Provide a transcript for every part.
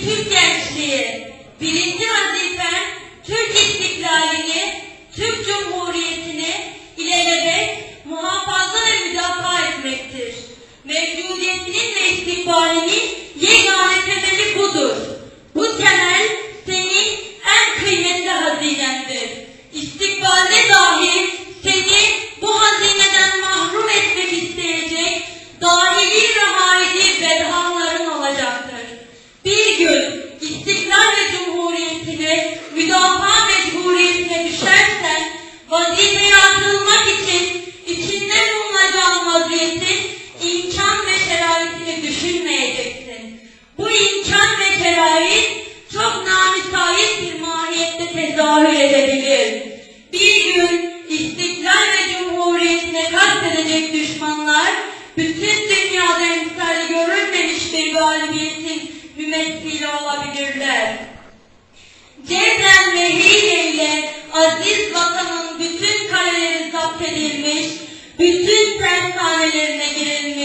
Türk gençliği. Birinci vazife müdahil edebilir. Bir gün istiklal ve cumhuriyetine kastedecek düşmanlar, bütün dünyada emsali görülmemiş bir galibiyetin mümessili olabilirler. Cezem ve Hile aziz vatanın bütün kaleleri zapt edilmiş, bütün tersanelerine girilmiş,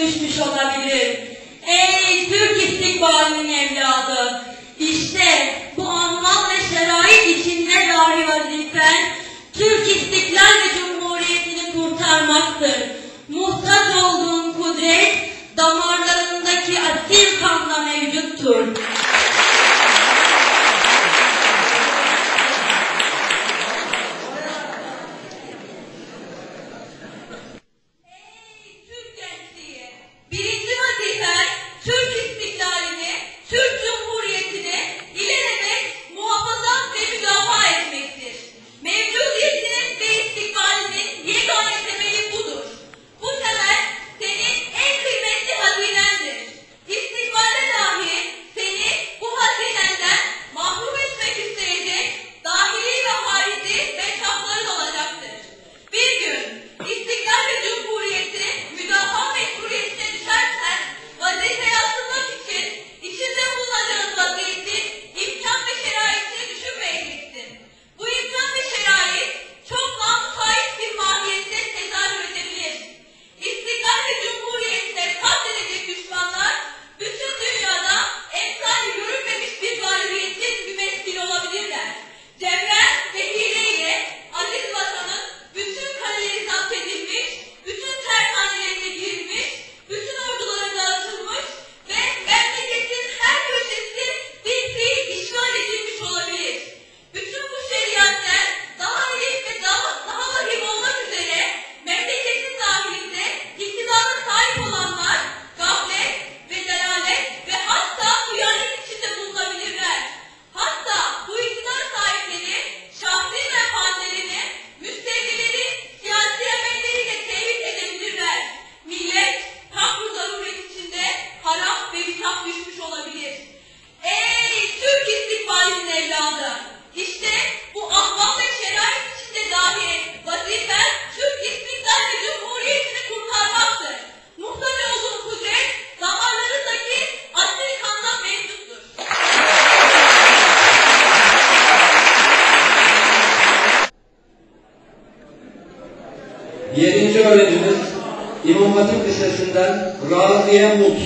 düşmüş olabilir. Ey Türk istikbalinin evladı! İşte bu anlam ve şerait içinde dahi vazifen Türk istiklal ve cumhuriyetini kurtarmaktır. Muhtaç olduğun kudret damarlarındaki asil kanla mevcuttur. öğrencimiz İmam Hatip Lisesi'nden Raziye Mut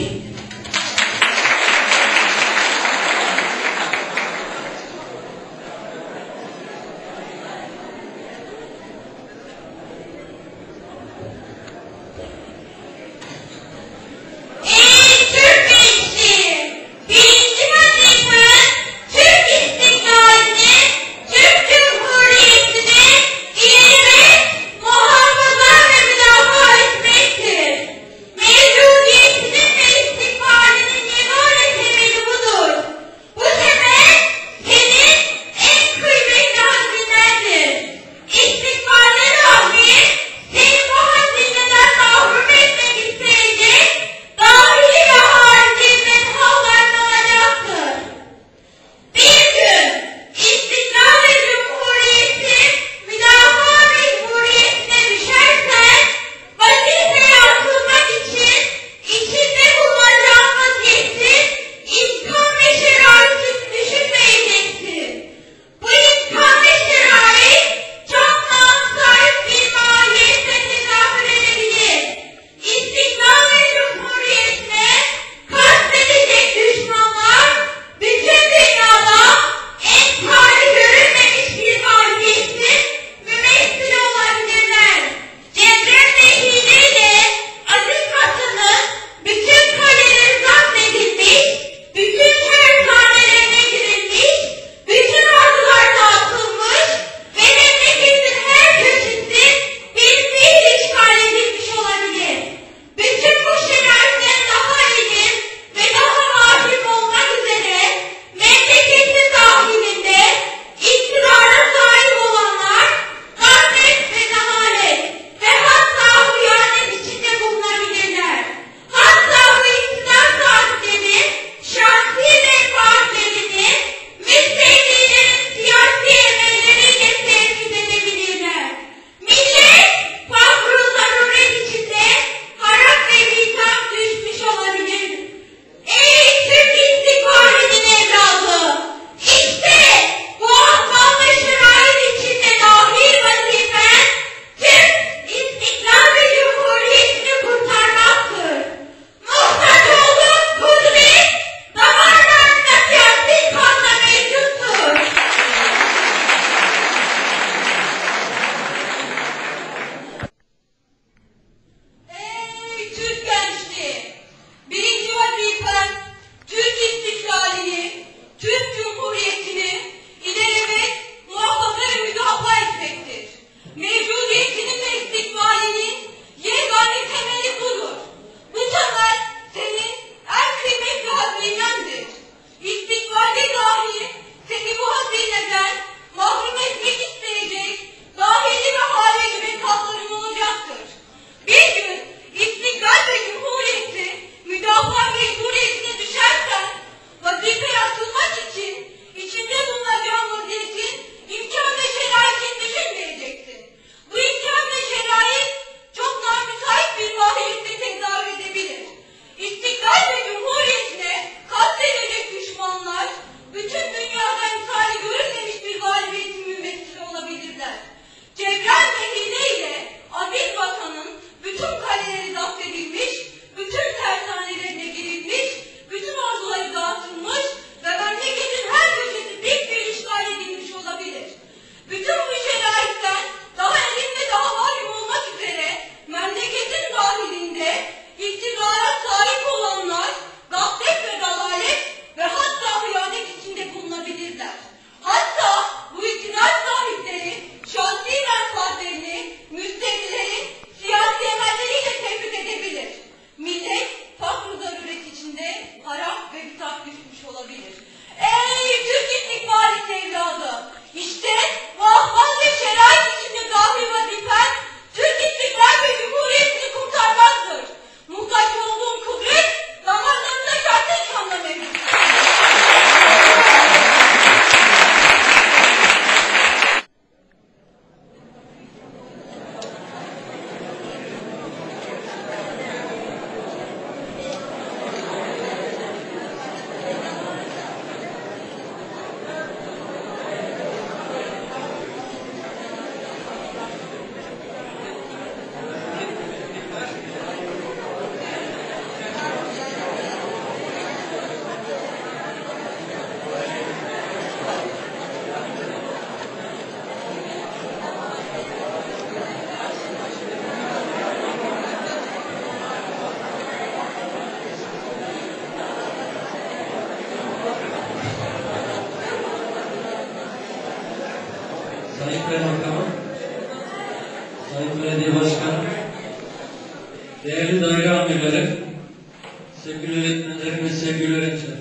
sevgili öğretmenlerim ve sevgili öğrenciler.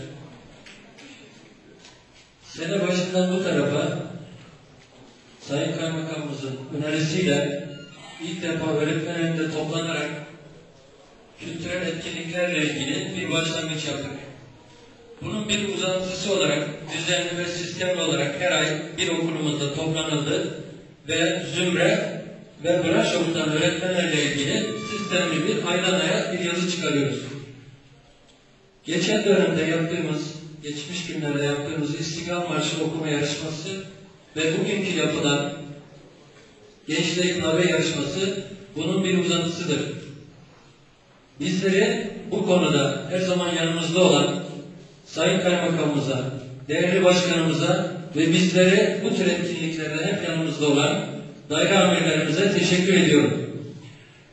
Sene başından bu tarafa Sayın Kaymakamımızın önerisiyle ilk defa öğretmen toplanarak kültürel etkinliklerle ilgili bir başlangıç yaptık. Bunun bir uzantısı olarak düzenli ve sistemli olarak her ay bir okulumuzda toplanıldı ve zümre ve branş okutan öğretmenlerle ilgili sistemli bir aylanaya bir yazı çıkarıyoruz. Geçen dönemde yaptığımız, geçmiş günlerde yaptığımız İstiklal Marşı okuma yarışması ve bugünkü yapılan Gençliğe Hitabe yarışması bunun bir uzantısıdır. Bizleri bu konuda her zaman yanımızda olan Sayın Kaymakamımıza, değerli başkanımıza ve bizleri bu tür etkinliklerde hep yanımızda olan daire amirlerimize teşekkür ediyorum.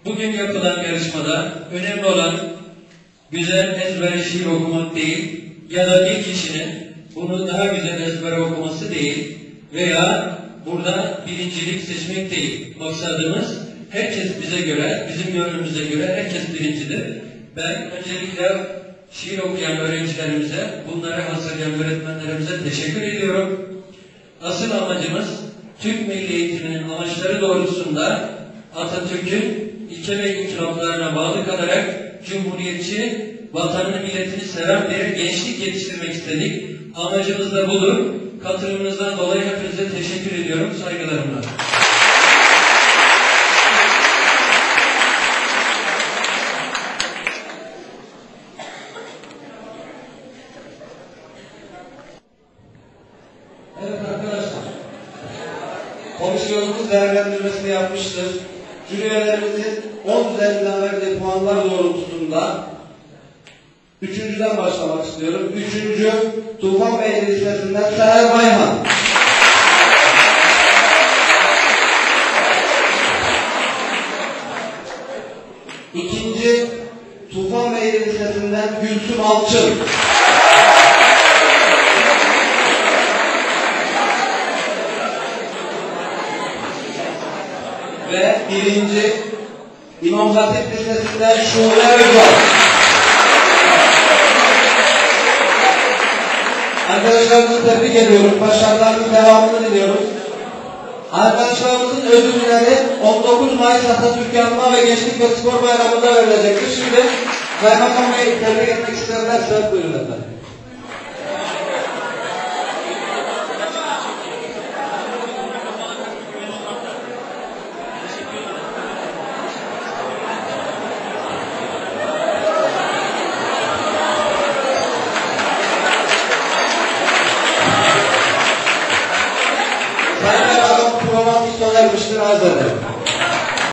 Bugün yapılan yarışmada önemli olan güzel ezber şiir okumak değil ya da bir kişinin bunu daha güzel ezber okuması değil veya burada birincilik seçmek değil. Maksadımız herkes bize göre, bizim gönlümüze göre herkes birincidir. Ben öncelikle şiir okuyan öğrencilerimize, bunları hazırlayan öğretmenlerimize teşekkür ediyorum. Asıl amacımız Türk Milli Eğitiminin amaçları doğrultusunda Atatürk'ün ilke ve inkılaplarına bağlı kalarak Cumhuriyetçi, vatanını milletini seven bir gençlik yetiştirmek istedik. Amacımız da budur. Katılımınızdan dolayı hepinize teşekkür ediyorum. Saygılarımla. Üçüncüden başlamak istiyorum. Üçüncü Tufan Bey Lisesi'nden Seher Bayhan. İkinci Tufan Bey Lisesi'nden Gülsüm Alçın. ve birinci İmam Hatip Lisesi'nden Şule Özal. Arkadaşlarımızı tebrik ediyoruz. Başarılarının devamını diliyoruz. Arkadaşlarımızın ödülleri 19 Mayıs Atatürk Yanma ve Gençlik ve Spor Bayramı'nda verilecektir. Şimdi Kaymakam Bey'i tebrik etmek isterlerse buyurun efendim.